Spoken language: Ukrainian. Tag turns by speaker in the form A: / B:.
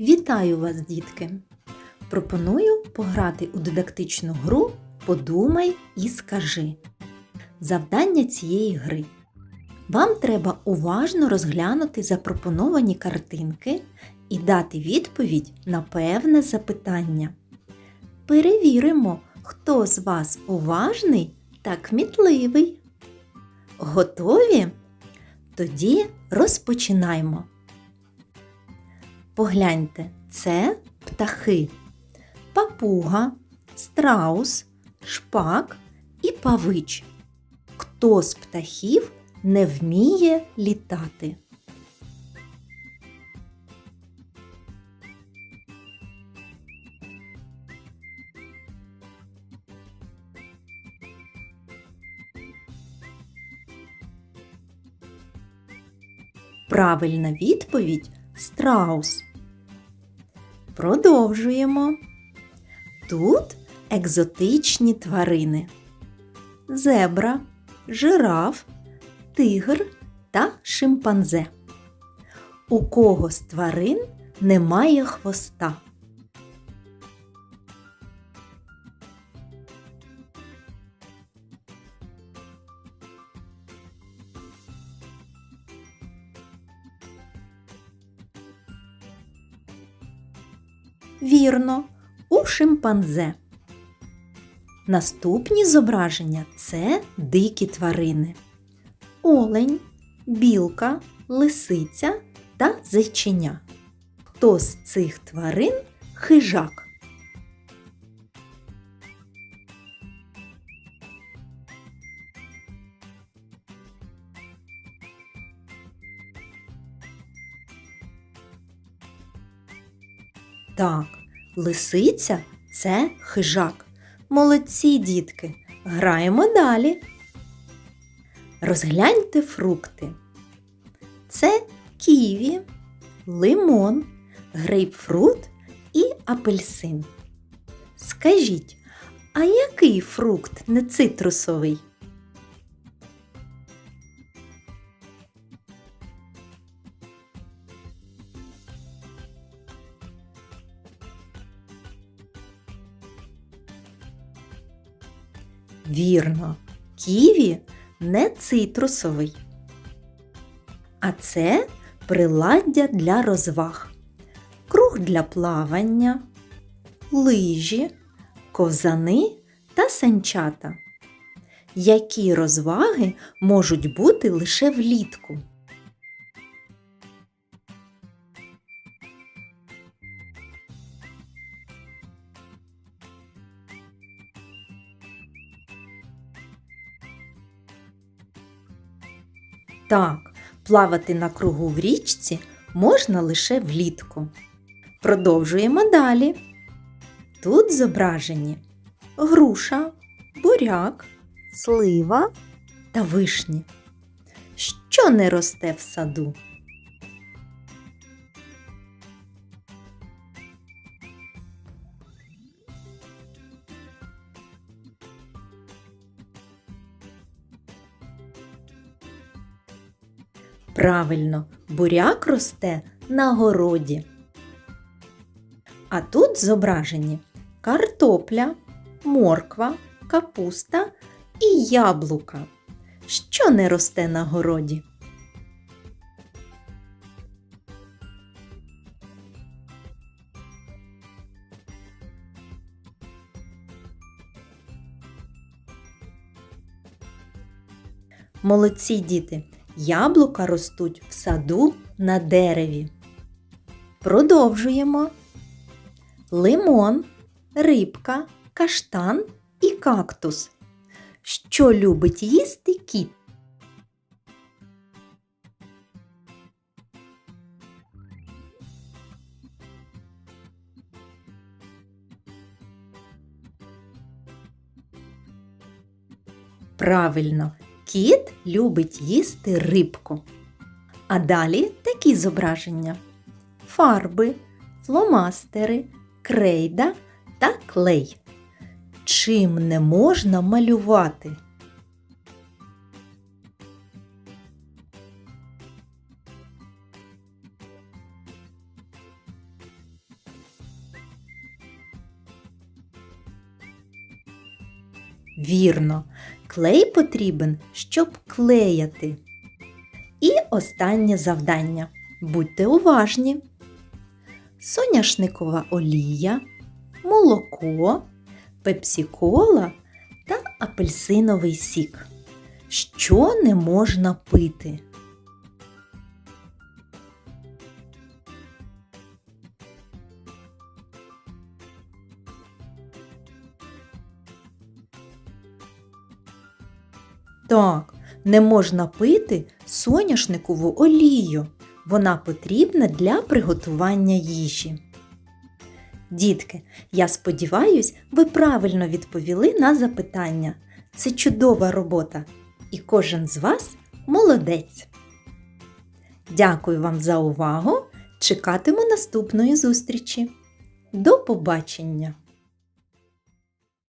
A: Вітаю вас, дітки! Пропоную пограти у дидактичну гру Подумай і скажи. Завдання цієї гри. Вам треба уважно розглянути запропоновані картинки і дати відповідь на певне запитання. Перевіримо, хто з вас уважний та кмітливий. Готові? Тоді розпочинаємо. Погляньте, це птахи, папуга, страус, шпак і павич. Хто з птахів не вміє літати? Правильна відповідь страус. Продовжуємо. Тут екзотичні тварини: зебра, жираф, тигр та шимпанзе. У кого з тварин немає хвоста? Вірно, у шимпанзе. Наступні зображення це дикі тварини. Олень, білка, лисиця та зайченя. Хто з цих тварин хижак? Так, лисиця це хижак. Молодці, дітки. Граємо далі. Розгляньте фрукти. Це ківі, лимон, грейпфрут і апельсин. Скажіть, а який фрукт не цитрусовий? Вірно, ківі не цитрусовий. А це приладдя для розваг, круг для плавання, лижі, ковзани та санчата. Які розваги можуть бути лише влітку? Так, плавати на кругу в річці можна лише влітку. Продовжуємо далі. Тут зображені груша, буряк, слива та вишні. Що не росте в саду? Правильно, буряк росте на городі. А тут зображені картопля, морква, капуста і яблука. Що не росте на городі? Молодці діти! Яблука ростуть в саду на дереві. Продовжуємо. Лимон, рибка, каштан і кактус. Що любить їсти кіт? Правильно, Кіт любить їсти рибку. А далі такі зображення: фарби, фломастери, крейда та клей. Чим не можна малювати? Вірно клей потрібен, щоб клеяти. І останнє завдання. Будьте уважні. Соняшникова олія, молоко, пепсікола та апельсиновий сік. Що не можна пити? Так, не можна пити соняшникову олію. Вона потрібна для приготування їжі. Дітки, я сподіваюсь, ви правильно відповіли на запитання. Це чудова робота, і кожен з вас молодець. Дякую вам за увагу! Чекатиму наступної зустрічі. До побачення!